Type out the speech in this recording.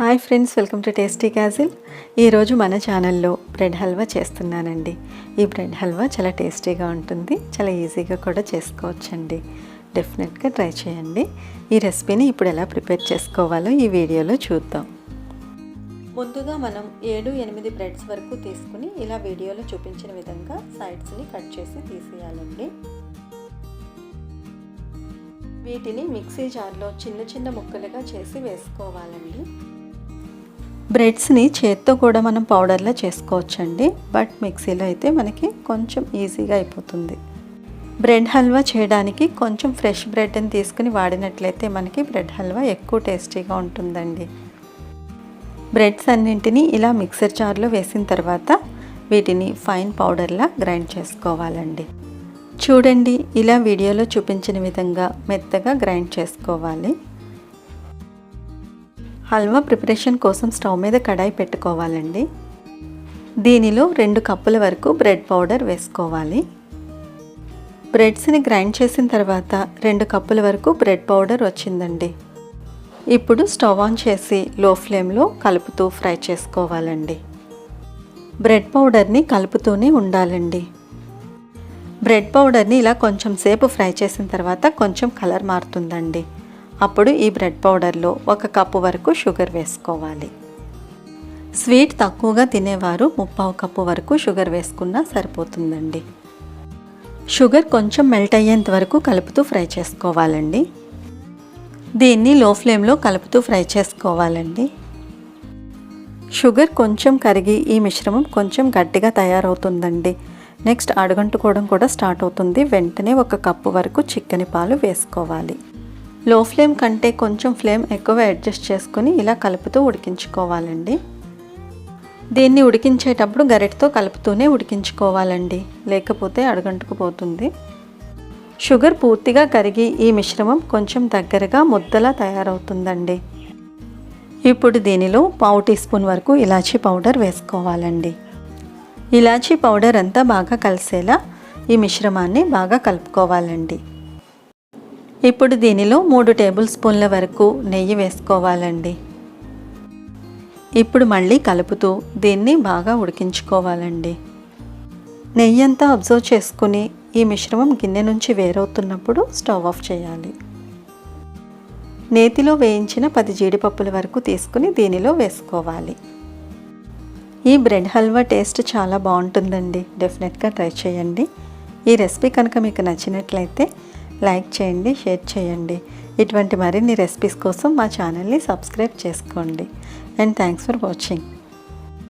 Hi friends welcome to tasty castle ఈరోజు మన ఛానల్లో బ్రెడ్ హల్వా చేస్తున్నానండి. ఈ బ్రెడ్ హల్వా చాలా టేస్టీగా ఉంటుంది చాలా ఈజీగా కూడా చేసుకోవచ్చండి. డెఫినెట్గా ట్రై చేయండి. ఈ రెసిపీని ఇప్పుడు ఎలా ప్రిపేర్ చేసుకోవాలో ఈ వీడియోలో చూద్దాం. ముందుగా మనం ఏడు ఎనిమిది బ్రెడ్స్ వరకు తీసుకుని ఇలా వీడియోలో చూపించిన విధంగా సైడ్స్ని కట్ చేసి తీసేయాలండి. వీటిని మిక్సీ జార్లో చిన్న చిన్న ముక్కలుగా చేసి వేసుకోవాలండి. బ్రెడ్స్ని చేత్తో కూడా మనం పౌడర్లా చేసుకోవచ్చండి. బట్ మిక్సీలో అయితే మనకి కొంచెం ఈజీగా అయిపోతుంది. బ్రెడ్ హల్వా చేయడానికి కొంచెం ఫ్రెష్ బ్రెడ్ని తీసుకుని వాడినట్లయితే మనకి బ్రెడ్ హల్వా ఎక్కువ టేస్టీగా ఉంటుందండి. బ్రెడ్స్ అన్నింటినీ ఇలా మిక్సర్ జార్లో వేసిన తర్వాత వీటిని ఫైన్ పౌడర్లా గ్రైండ్ చేసుకోవాలండి. చూడండి ఇలా వీడియోలో చూపించిన విధంగా మెత్తగా గ్రైండ్ చేసుకోవాలి. హల్వా ప్రిపరేషన్ కోసం స్టవ్ మీద కడాయి పెట్టుకోవాలండి. దీనిలో రెండు కప్పుల వరకు బ్రెడ్ పౌడర్ వేసుకోవాలి. బ్రెడ్స్ని గ్రైండ్ చేసిన తర్వాత రెండు కప్పుల వరకు బ్రెడ్ పౌడర్ వచ్చిందండి. ఇప్పుడు స్టవ్ ఆన్ చేసి లో ఫ్లేమ్లో కలుపుతూ ఫ్రై చేసుకోవాలండి. బ్రెడ్ పౌడర్ని కలుపుతూనే ఉండాలండి. బ్రెడ్ పౌడర్ని ఇలా కొంచెం సేపు ఫ్రై చేసిన తర్వాత కొంచెం కలర్ మారుతుందండి. అప్పుడు ఈ బ్రెడ్ పౌడర్లో ఒక కప్పు వరకు షుగర్ వేసుకోవాలి. స్వీట్ తక్కువగా తినేవారు ముప్పావు కప్పు వరకు షుగర్ వేసుకున్నా సరిపోతుందండి. షుగర్ కొంచెం మెల్ట్ అయ్యేంత వరకు కలుపుతూ ఫ్రై చేసుకోవాలండి. దీన్ని లో ఫ్లేమ్లో కలుపుతూ ఫ్రై చేసుకోవాలండి. షుగర్ కొంచెం కరిగి ఈ మిశ్రమం కొంచెం గట్టిగా తయారవుతుందండి. నెక్స్ట్ అడగంటుకోవడం కూడా స్టార్ట్ అవుతుంది. వెంటనే ఒక కప్పు వరకు చిక్కని పాలు వేసుకోవాలి. లో ఫ్లేమ్ కంటే కొంచెం ఫ్లేమ్ ఎక్కువ అడ్జస్ట్ చేసుకుని ఇలా కలుపుతూ ఉడికించుకోవాలండి. దీన్ని ఉడికించేటప్పుడు గరిటతో కలుపుతూనే ఉడికించుకోవాలండి. లేకపోతే అడగంటుకుపోతుంది షుగర్ పూర్తిగా కరిగి ఈ మిశ్రమం కొంచెం దగ్గరగా ముద్దలా తయారవుతుందండి. ఇప్పుడు దీనిలో పావు టీ స్పూన్ వరకు ఇలాచీ పౌడర్ వేసుకోవాలండి. ఇలాచీ పౌడర్ అంతా బాగా కలిసేలా ఈ మిశ్రమాన్ని బాగా కలుపుకోవాలండి. ఇప్పుడు దీనిలో మూడు టేబుల్ స్పూన్ల వరకు నెయ్యి వేసుకోవాలండి. ఇప్పుడు మళ్ళీ కలుపుతూ దీన్ని బాగా ఉడికించుకోవాలండి. నెయ్యి అంతా అబ్జర్వ్ చేసుకుని ఈ మిశ్రమం గిన్నె నుంచి వేరవుతున్నప్పుడు స్టవ్ ఆఫ్ చేయాలి. నేతిలో వేయించిన పది జీడిపప్పుల వరకు తీసుకుని దీనిలో వేసుకోవాలి. ఈ బ్రెడ్ హల్వా టేస్ట్ చాలా బాగుంటుందండి. డెఫినెట్గా ట్రై చేయండి. ఈ రెసిపీ కనుక మీకు నచ్చినట్లయితే లైక్ చేయండి షేర్ చేయండి. ఇటువంటి మరిన్ని రెసిపీస్ కోసం మా ఛానల్ని సబ్స్క్రైబ్ చేసుకోండి. And thanks for watching.